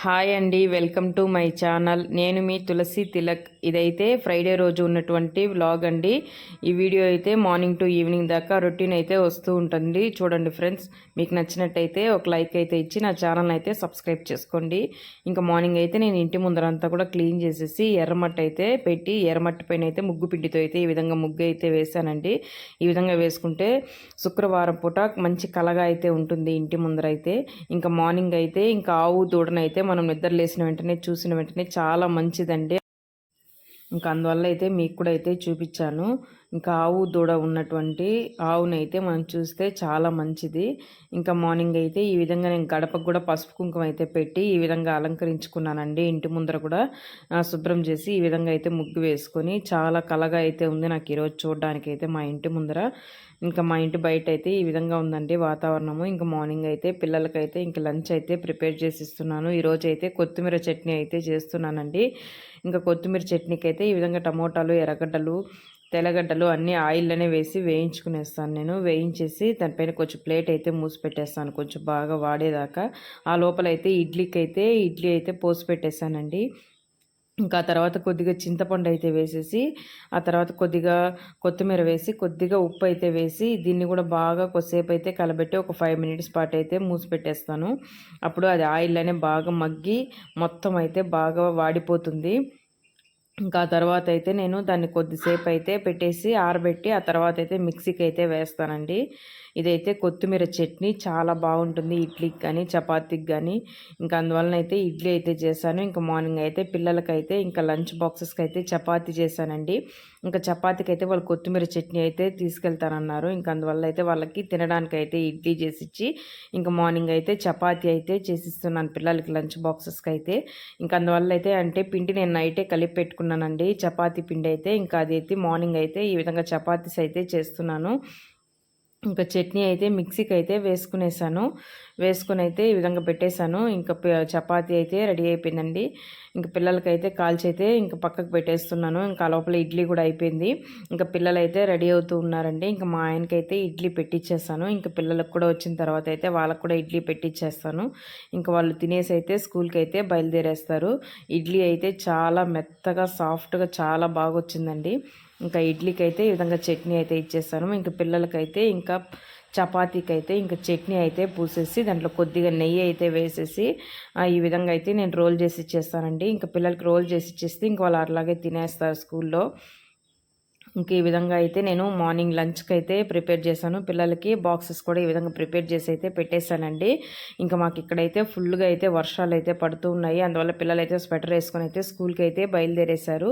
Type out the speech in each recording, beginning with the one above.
Hi అండి welcome to my channel. నేను మీ తులసి తిలక్. ఇదైతే ఫ్రైడే రోజు ఉన్నటువంటి వ్లాగ్ అండి. ఈ వీడియో అయితే మార్నింగ్ టు ఈవినింగ్ దాకా రొటీన్ అయితే వస్తూ ఉంటుంది. చూడండి ఫ్రెండ్స్ మీకు నచ్చినట్టయితే ఒక లైక్ అయితే ఇచ్చి నా ఛానల్ అయితే సబ్స్క్రైబ్ చేసుకోండి. ఇంకా మార్నింగ్ అయితే నేను ఇంటి ముందరంతా కూడా క్లీన్ చేసేసి ఎర్రమట్టి అయితే పెట్టి ఎర్రమట్టి పైన అయితే ముగ్గు పిండితో అయితే ఈ విధంగా ముగ్గు అయితే వేసానండి ఈ విధంగా వేసుకుంటే శుక్రవారం పూట మంచి కలగా అయితే ఉంటుంది ఇంటి ముందర అయితే ఇంకా మార్నింగ్ అయితే ఇంకా ఆవు దూడనైతే మనం నిద్ర లేసిన వెంటనే చూసిన వెంటనే చాలా మంచిదండి. ఇంకా అందువల్ల అయితే మీకు కూడా అయితే చూపించాను ఇంకా ఆవు దూడ ఉన్నటువంటి ఆవునైతే మనం చూస్తే చాలా మంచిది. ఇంకా మార్నింగ్ అయితే ఈ విధంగా నేను గడపకు కూడా పసుపు కుంకుమ అయితే పెట్టి ఈ విధంగా అలంకరించుకున్నానండి. ఇంటి ముందర కూడా శుభ్రం చేసి ఈ విధంగా అయితే ముగ్గు వేసుకొని చాలా కలగా అయితే ఉంది నాకు ఈరోజు చూడడానికి అయితే మా ఇంటి ముందర. ఇంకా మా ఇంటి బయట అయితే ఈ విధంగా ఉందండి వాతావరణము. ఇంకా మార్నింగ్ అయితే పిల్లలకైతే ఇంకా లంచ్ అయితే ప్రిపేర్ చేసి ఇస్తున్నాను ఈరోజు అయితే కొత్తిమీర చట్నీ అయితే చేస్తున్నానండి. ఇంకా కొత్తిమీర చట్నీకి అయితే ఈ విధంగా టమోటాలు ఎర్రగడ్డలు తెల్లగడ్డలు అన్నీ ఆయిల్లోనే వేసి వేయించుకునేస్తాను నేను. వేయించేసి దానిపైన కొంచెం ప్లేట్ అయితే మూసి పెట్టేస్తాను. కొంచెం బాగా వాడేదాకా. ఆ లోపల అయితే ఇడ్లీకి అయితే ఇడ్లీ అయితే పోసి పెట్టేస్తానండి ఇంకా తర్వాత కొద్దిగా చింతపండు అయితే వేసేసి ఆ తర్వాత కొద్దిగా కొత్తిమీర వేసి కొద్దిగా ఉప్పు అయితే వేసి దీన్ని కూడా బాగా కొద్దిసేపు అయితే కలబెట్టి ఒక ఫైవ్ మినిట్స్ పాటు అయితే మూసిపెట్టేస్తాను అప్పుడు అది ఆయిల్ అనే బాగా మగ్గి మొత్తం అయితే బాగా వాడిపోతుంది. ఇంకా తర్వాత అయితే నేను దాన్ని కొద్దిసేపు అయితే పెట్టేసి ఆరబెట్టి ఆ తర్వాత అయితే మిక్సీకి అయితే వేస్తానండి. ఇదైతే కొత్తిమీర చట్నీ చాలా బాగుంటుంది ఇడ్లీకి కానీ చపాతీకి కానీ. ఇంకా అందువలన అయితే ఇడ్లీ అయితే చేశాను. ఇంకా మార్నింగ్ అయితే పిల్లలకైతే ఇంకా లంచ్ బాక్సెస్కి అయితే చపాతీ చేశానండి. ఇంకా చపాతీకి అయితే వాళ్ళు కొత్తిమీర చట్నీ అయితే తీసుకెళ్తానన్నారు. ఇంకా అందువల్ల అయితే వాళ్ళకి తినడానికి అయితే ఇడ్లీ చేసిచ్చి ఇంకా మార్నింగ్ అయితే చపాతీ అయితే చేసిస్తున్నాను పిల్లలకి లంచ్ బాక్సెస్కి అయితే ఇంకా అందువల్ల అయితే అంటే పిండి నేను నైటే కలిపి పెట్టుకున్నానండి. చపాతీ పిండి అయితే ఇంకా అది అయితే మార్నింగ్ అయితే ఈ విధంగా చపాతీస్ అయితే చేస్తున్నాను. ఇంకా చట్నీ అయితే మిక్సీకి అయితే వేసుకునేసాను. వేసుకుని అయితే ఈ విధంగా పెట్టేశాను. ఇంకా చపాతీ అయితే రెడీ అయిపోయిందండి. ఇంకా పిల్లలకైతే కాల్చి అయితే ఇంకా పక్కకు పెట్టేస్తున్నాను. ఇంకా లోపల ఇడ్లీ కూడా అయిపోయింది. ఇంకా పిల్లలు అయితే రెడీ అవుతూ ఉన్నారండి. ఇంకా మా ఆయనకైతే ఇడ్లీ పెట్టించేస్తాను ఇంకా పిల్లలకు కూడా వచ్చిన తర్వాత అయితే వాళ్ళకు కూడా ఇడ్లీ పెట్టించేస్తాను ఇంకా వాళ్ళు తినేసి అయితే స్కూల్కి అయితే బయలుదేరేస్తారు. ఇడ్లీ అయితే చాలా మెత్తగా సాఫ్ట్గా చాలా బాగా వచ్చిందండి ఇంకా ఇడ్లీకి అయితే ఈ విధంగా చట్నీ అయితే ఇచ్చేస్తాను. ఇంకా పిల్లలకైతే ఇంకా చపాతీకి అయితే ఇంకా చట్నీ అయితే పూసేసి దాంట్లో కొద్దిగా నెయ్యి అయితే వేసేసి ఈ విధంగా అయితే నేను రోల్ చేసి ఇచ్చేస్తానండి. ఇంకా పిల్లలకి రోల్ చేసి ఇచ్చేస్తే ఇంక వాళ్ళు అట్లాగే తినేస్తారు స్కూల్లో. ఇంక ఈ విధంగా అయితే నేను మార్నింగ్ లంచ్కి అయితే ప్రిపేర్ చేశాను. పిల్లలకి బాక్సెస్ కూడా ఈ విధంగా ప్రిపేర్ చేసి అయితే పెట్టేశానండి. ఇంకా మాకు ఇక్కడైతే ఫుల్గా అయితే వర్షాలు అయితే పడుతూ ఉన్నాయి. అందువల్ల పిల్లలు అయితే స్వెటర్ వేసుకొని అయితే స్కూల్కి అయితే బయలుదేరేశారు.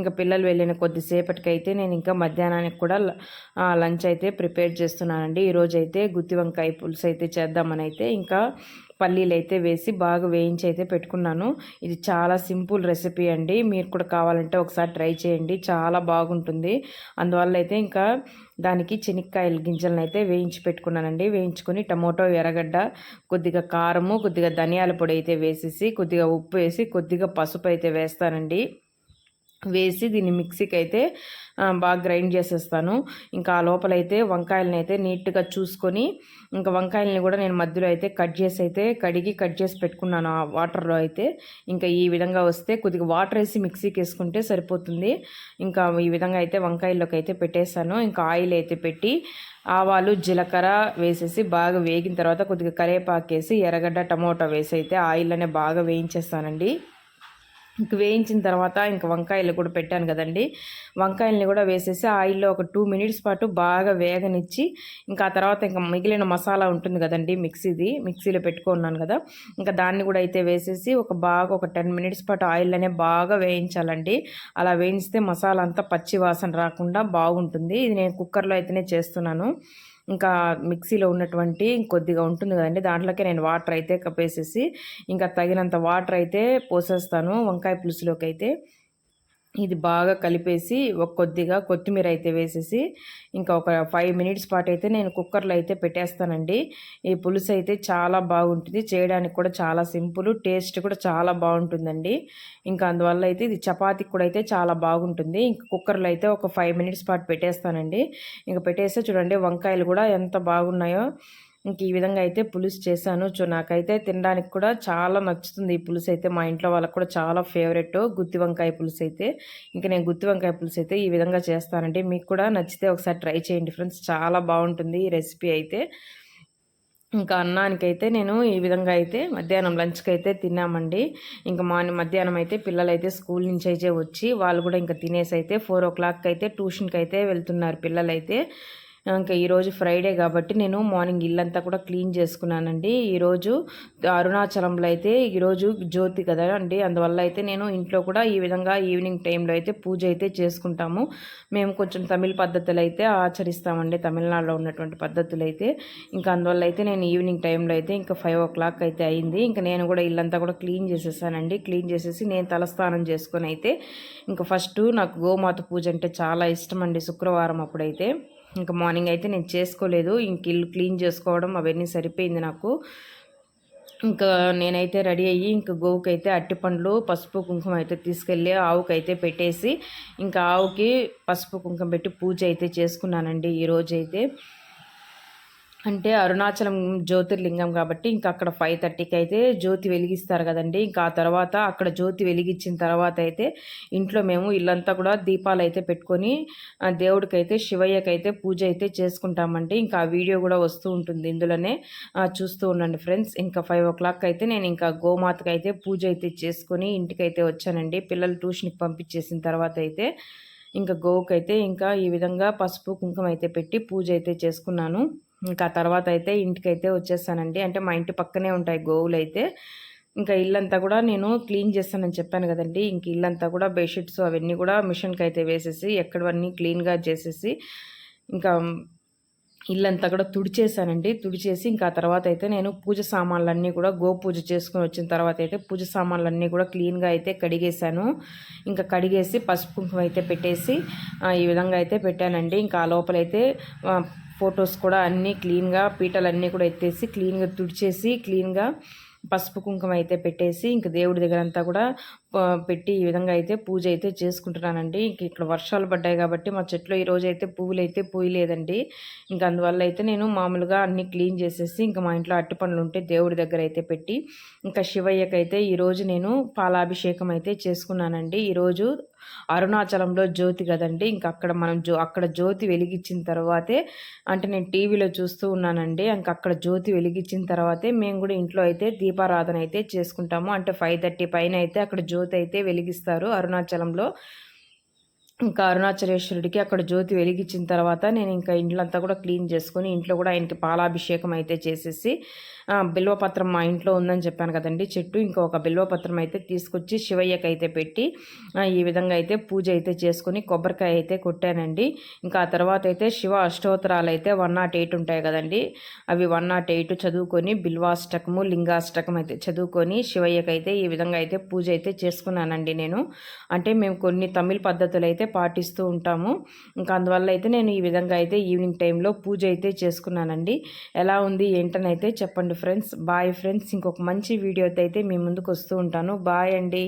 ఇంకా పిల్లలు వెళ్ళిన కొద్దిసేపటికైతే నేను ఇంకా మధ్యాహ్నానికి కూడా లంచ్ అయితే ప్రిపేర్ చేస్తున్నానండి. ఈరోజు అయితే గుత్తి వంకాయ పులుసు అయితే చేద్దామని అయితే ఇంకా పల్లీలు అయితే వేసి బాగా వేయించి అయితే పెట్టుకున్నాను. ఇది చాలా సింపుల్ రెసిపీ అండి. మీరు కూడా కావాలంటే ఒకసారి ట్రై చేయండి. చాలా బాగుంటుంది. అందువల్ల అయితే ఇంకా దానికి చెనిక్కాయల గింజలను అయితే వేయించి పెట్టుకున్నానండి. వేయించుకొని టమోటో ఎర్రగడ్డ కొద్దిగా కారము కొద్దిగా ధనియాల పొడి అయితే వేసేసి కొద్దిగా ఉప్పు వేసి కొద్దిగా పసుపు అయితే వేస్తానండి. వేసి దీన్ని మిక్సీకి అయితే బాగా గ్రైండ్ చేసేస్తాను. ఇంకా ఆ లోపలైతే వంకాయలని అయితే నీట్గా చూసుకొని ఇంకా వంకాయలని కూడా నేను మధ్యలో అయితే కట్ చేసి అయితే కడిగి కట్ చేసి పెట్టుకున్నాను ఆ వాటర్లో అయితే. ఇంకా ఈ విధంగా వస్తే కొద్దిగా వాటర్ వేసి మిక్సీకి వేసుకుంటే సరిపోతుంది. ఇంకా ఈ విధంగా అయితే వంకాయల్లోకి అయితే పెట్టేస్తాను ఇంకా ఆయిల్ అయితే పెట్టి ఆవాలు జీలకర్ర వేసేసి బాగా వేగిన తర్వాత కొద్దిగా కరివేపాకు వేసి ఎర్రగడ్డ టమోటా వేసి అయితే ఆయిల్లోనే బాగా వేయించేస్తానండి. వేయించిన తర్వాత ఇంక వంకాయలు కూడా పెట్టాను కదండి. వంకాయల్ని కూడా వేసేసి ఆయిల్లో ఒక టూ మినిట్స్ పాటు బాగా వేగనిచ్చి ఇంకా ఆ తర్వాత ఇంకా మిగిలిన మసాలా ఉంటుంది కదండి మిక్సీది మిక్సీలో పెట్టుకున్నాను కదా. ఇంకా దాన్ని కూడా అయితే వేసేసి ఒక బాగా ఒక టెన్ మినిట్స్ పాటు ఆయిల్ అనే బాగా వేయించాలండి. అలా వేయిస్తే మసాలా అంతా పచ్చి వాసన రాకుండా బాగుంటుంది. ఇది నేను కుక్కర్లో అయితేనే చేస్తున్నాను. ఇంకా మిక్సీలో ఉన్నటువంటి కొద్దిగా ఉంటుంది కదండి. దాంట్లోకి నేను వాటర్ అయితే కప్పేసేసి ఇంకా తగినంత వాటర్ అయితే పోసేస్తాను వంకాయ పులుసులోకి అయితే ఇది బాగా కలిపేసి ఒక కొద్దిగా కొత్తిమీర అయితే వేసేసి ఇంకా ఒక ఫైవ్ మినిట్స్ పాటు అయితే నేను కుక్కర్లో అయితే పెట్టేస్తానండి. ఈ పులుసు అయితే చాలా బాగుంటుంది. చేయడానికి కూడా చాలా సింపుల్ టేస్ట్ కూడా చాలా బాగుంటుందండి. ఇంకా అందువల్ల అయితే ఇది చపాతీకి కూడా అయితే చాలా బాగుంటుంది. ఇంకా కుక్కర్లో అయితే ఒక ఫైవ్ మినిట్స్ పాటు పెట్టేస్తానండి. ఇంకా పెట్టేస్తే చూడండి వంకాయలు కూడా ఎంత బాగున్నాయో. ఇంక ఈ విధంగా అయితే పులుసు చేశాను. చూ నాకైతే తినడానికి కూడా చాలా నచ్చుతుంది ఈ పులుసు అయితే. మా ఇంట్లో వాళ్ళకి కూడా చాలా ఫేవరెట్ గుత్తి వంకాయ పులుసు అయితే. ఇంకా నేను గుత్తి వంకాయ పులుసు అయితే ఈ విధంగా చేస్తానండి. మీకు కూడా నచ్చితే ఒకసారి ట్రై చేయండి ఫ్రెండ్స్. చాలా బాగుంటుంది ఈ రెసిపీ అయితే. ఇంకా అన్నానికైతే నేను ఈ విధంగా అయితే మధ్యాహ్నం లంచ్కి అయితే తిన్నామండి. ఇంకా మార్నింగ్ మధ్యాహ్నం అయితే పిల్లలు అయితే స్కూల్ నుంచి అయితే వచ్చి వాళ్ళు కూడా ఇంకా తినేసి అయితే ఫోర్ ఓ క్లాక్కి అయితే ట్యూషన్కి అయితే వెళ్తున్నారు పిల్లలైతే. ఇంకా ఈరోజు ఫ్రైడే కాబట్టి నేను మార్నింగ్ ఇల్లంతా కూడా క్లీన్ చేసుకున్నానండి. ఈరోజు అరుణాచలంలో అయితే ఈరోజు జ్యోతి కదా అండి. అందువల్ల అయితే నేను ఇంట్లో కూడా ఈ విధంగా ఈవినింగ్ టైంలో అయితే పూజ అయితే చేసుకుంటాము. మేము కొంచెం తమిళ పద్ధతులు అయితే ఆచరిస్తామండి. తమిళనాడులో ఉన్నటువంటి పద్ధతులు అయితే. ఇంకా అందువల్ల అయితే నేను ఈవినింగ్ టైంలో అయితే ఇంకా ఫైవ్ ఓ క్లాక్ అయితే అయింది. ఇంకా నేను కూడా ఇల్లంతా కూడా క్లీన్ చేసేసానండి. క్లీన్ చేసేసి నేను తలస్నానం చేసుకొని అయితే ఇంకా ఫస్ట్ నాకు గోమాత పూజ అంటే చాలా ఇష్టం అండి శుక్రవారం అప్పుడైతే. ఇంకా మార్నింగ్ అయితే నేను చేసుకోలేదు. ఇంక ఇల్లు క్లీన్ చేసుకోవడం అవన్నీ సరిపోయింది నాకు. ఇంకా నేనైతే రెడీ అయ్యి ఇంకా గోవుకి అయితే అట్టిపండ్లు పసుపు కుంకుమ అయితే తీసుకెళ్ళి ఆవుకి అయితే పెట్టేసి ఇంకా ఆవుకి పసుపు కుంకుమ పెట్టి పూజ అయితే చేసుకున్నానండి ఈరోజైతే అంటే అరుణాచలం జ్యోతిర్లింగం కాబట్టి ఇంకా అక్కడ ఫైవ్ థర్టీకి అయితే జ్యోతి వెలిగిస్తారు కదండి. ఇంకా ఆ తర్వాత అక్కడ జ్యోతి వెలిగించిన తర్వాత అయితే ఇంట్లో మేము ఇల్లంతా కూడా దీపాలు అయితే పెట్టుకొని దేవుడికైతే శివయ్యకైతే పూజ అయితే చేసుకుంటామండి. ఇంకా ఆ వీడియో కూడా వస్తూ ఉంటుంది ఇందులోనే. చూస్తూ ఉండండి ఫ్రెండ్స్. ఇంకా ఫైవ్ ఓ క్లాక్ అయితే నేను ఇంకా గోమాతకి అయితే పూజ అయితే చేసుకొని ఇంటికి అయితే వచ్చానండి. పిల్లలు ట్యూషన్కి పంపించేసిన తర్వాత అయితే ఇంకా గోవుకైతే ఇంకా ఈ విధంగా పసుపు కుంకుమ అయితే పెట్టి పూజ అయితే చేసుకున్నాను. ఇంకా తర్వాత అయితే ఇంటికైతే వచ్చేస్తానండి. అంటే మా ఇంటి పక్కనే ఉంటాయి గోవులు అయితే ఇంకా ఇల్లంతా కూడా నేను క్లీన్ చేస్తానని చెప్పాను కదండి. ఇంక ఇల్లంతా కూడా బెడ్షీట్స్ అవన్నీ కూడా మిషన్కి అయితే వేసేసి ఎక్కడవన్నీ క్లీన్గా చేసేసి ఇంకా ఇల్లంతా కూడా తుడిచేసానండి. తుడిచేసి ఇంకా తర్వాత అయితే నేను పూజ సామాన్లన్నీ కూడా గో పూజ చేసుకుని వచ్చిన తర్వాత అయితే పూజ సామాన్లన్నీ కూడా క్లీన్గా అయితే కడిగేశాను. ఇంకా కడిగేసి పసుపు కుంకుమ అయితే పెట్టేసి ఈ విధంగా అయితే పెట్టానండి. ఇంకా ఆ లోపలైతే ఫొటోస్ కూడా అన్నీ క్లీన్గా పీటలన్నీ కూడా ఎత్తేసి క్లీన్గా తుడిచేసి క్లీన్గా పసుపు కుంకుమ అయితే పెట్టేసి ఇంక దేవుడి దగ్గర అంతా కూడా పెట్టి ఈ విధంగా అయితే పూజ అయితే చేసుకుంటున్నానండి. ఇంక ఇక్కడ వర్షాలు పడ్డాయి కాబట్టి మా చెట్లో ఈరోజు అయితే పువ్వులు అయితే పూయలేదండి. ఇంక అందువల్ల అయితే నేను మామూలుగా అన్నీ క్లీన్ చేసేసి ఇంకా మా ఇంట్లో అట్టి పనులు ఉంటే దేవుడి దగ్గర అయితే పెట్టి ఇంకా శివయ్యకైతే ఈరోజు నేను పాలాభిషేకం అయితే చేసుకున్నానండి. ఈరోజు అరుణాచలంలో జ్యోతి కదండి. ఇంకా అక్కడ మనం జో అక్కడ జ్యోతి వెలిగించిన తర్వాతే అంటే నేను టీవీలో చూస్తూ ఉన్నానండి. ఇంకా అక్కడ జ్యోతి వెలిగించిన తర్వాతే మేము కూడా ఇంట్లో అయితే దీపారాధన అయితే చేసుకుంటాము. అంటే ఫైవ్ థర్టీ పైన అయితే అక్కడ జ్యోతి అయితే వెలిగిస్తారు అరుణాచలంలో. ఇంకా అరుణాచలేశ్వరుడికి అక్కడ జ్యోతి వెలిగించిన తర్వాత నేను ఇంకా ఇంట్లంతా కూడా క్లీన్ చేసుకొని ఇంట్లో కూడా ఆయనకి పాలాభిషేకం అయితే చేసేసి బిల్వపత్రం మా ఇంట్లో ఉందని చెప్పాను కదండి. చెట్టు ఇంకా ఒక బిల్వపత్రం అయితే తీసుకొచ్చి శివయ్యకి అయితే పెట్టి ఈ విధంగా అయితే పూజ అయితే చేసుకొని కొబ్బరికాయ అయితే కొట్టానండి. ఇంకా ఆ తర్వాత అయితే శివ అష్టోత్తరాలు అయితే వన్ నాట్ ఎయిట్ ఉంటాయి కదండి. అవి వన్ నాట్ ఎయిట్ చదువుకొని బిల్వాష్టకము లింగాష్టకం అయితే చదువుకొని శివయ్యకి అయితే ఈ విధంగా అయితే పూజ అయితే చేసుకున్నానండి నేను. అంటే మేము కొన్ని తమిళ పద్ధతులు అయితే పాటిస్తూ ఉంటాము. ఇంకా అందువల్ల అయితే నేను ఈ విధంగా అయితే ఈవినింగ్ టైంలో పూజ అయితే చేసుకున్నానండి. ఎలా ఉంది ఏంటని అయితే చెప్పండి ఫ్రెండ్స్. Bye friends. ఇంకొక మంచి వీడియోతో అయితే మీ ముందుకు వస్తూ ఉంటాను. బాయ్ అండి.